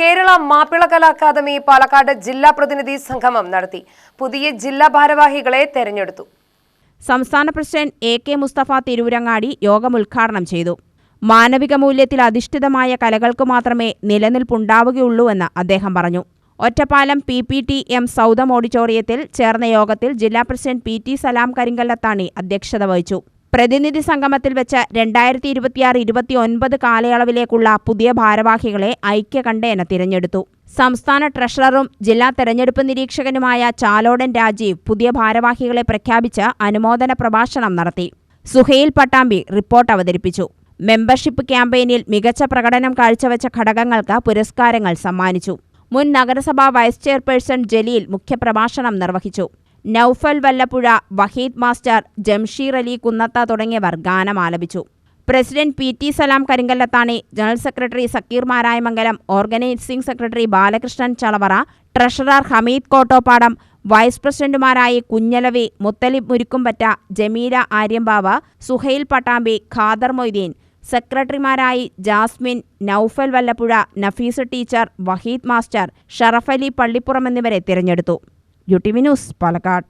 Kerala Mappila Kala academy Palakkad ജില്ലാ പ്രതിനിധി സംഗമം നടത്തി. പുതിയ ജില്ലാ ഭാരവാഹികളെ തെരഞ്ഞെടുത്തു. സംസ്ഥാന president A K Mustafa Tirurangadi യോഗം ഉദ്ഘാടനം ചെയ്തു. മാനവിക മൂല്യത്തിൽ അധിഷ്ഠിതമായ കലകൾക്ക് മാത്രമേ നിലനിൽപ്പുണ്ടാവുകയുള്ളൂവെന്ന് അദ്ദേഹം പറഞ്ഞു. Ottapalam P P T M Saudham ഓഡിറ്റോറിയത്തിൽ ചേർന്ന യോഗത്തിൽ ജില്ലാ president P T Salam Karinkallathani അധ്യക്ഷത വഹിച്ചു. പ്രതിനിധി സംഗമത്തിൽ വെച്ച് രണ്ടായിരത്തി ഇരുപത്തിയാറ് ഇരുപത്തി ഒൻപത് കാലയളവിലേക്കുള്ള പുതിയ ഭാരവാഹികളെ ഐക്യകണ്ഠേന തിരഞ്ഞെടുത്തു. സംസ്ഥാന ട്രഷററും ജില്ലാ തെരഞ്ഞെടുപ്പ് നിരീക്ഷകനുമായ ചാലോടൻ രാജീവ് പുതിയ ഭാരവാഹികളെ പ്രഖ്യാപിച്ച് അനുമോദന പ്രഭാഷണം നടത്തി. സുഹൈൽ പട്ടാമ്പി റിപ്പോർട്ട് അവതരിപ്പിച്ചു. മെമ്പർഷിപ്പ് ക്യാമ്പയിനിൽ മികച്ച പ്രകടനം കാഴ്ചവെച്ച ഘടകങ്ങൾക്ക് പുരസ്കാരങ്ങൾ സമ്മാനിച്ചു. മുൻ നഗരസഭാ വൈസ് ചെയർപേഴ്സൺ ജലീൽ മുഖ്യപ്രഭാഷണം നിർവഹിച്ചു. നൌഫൽ വല്ലപ്പുഴ വഹീദ് മാസ്റ്റർ ജംഷീർ അലി കുന്നത്ത തുടങ്ങിയവർ ഗാനം ആലപിച്ചു. President P T Salam Karinkallathani general secretary Sakkeer Marayamangalam organising secretary Balakrishnan Chalavara treasurer Hameed Kottopadam vice പ്രസിഡന്റുമാരായി Kunhalavi Muthalib Murikkumpatta Jameela Aryampava Suhail Pattambi Khader Moideen. സെക്രട്ടറിമാരായി Jasmine Noufal Vallappuzha Nafees teacher Waheed master Sharafali Pallippuram എന്നിവരെ തിരഞ്ഞെടുത്തു. U T V news Palakkad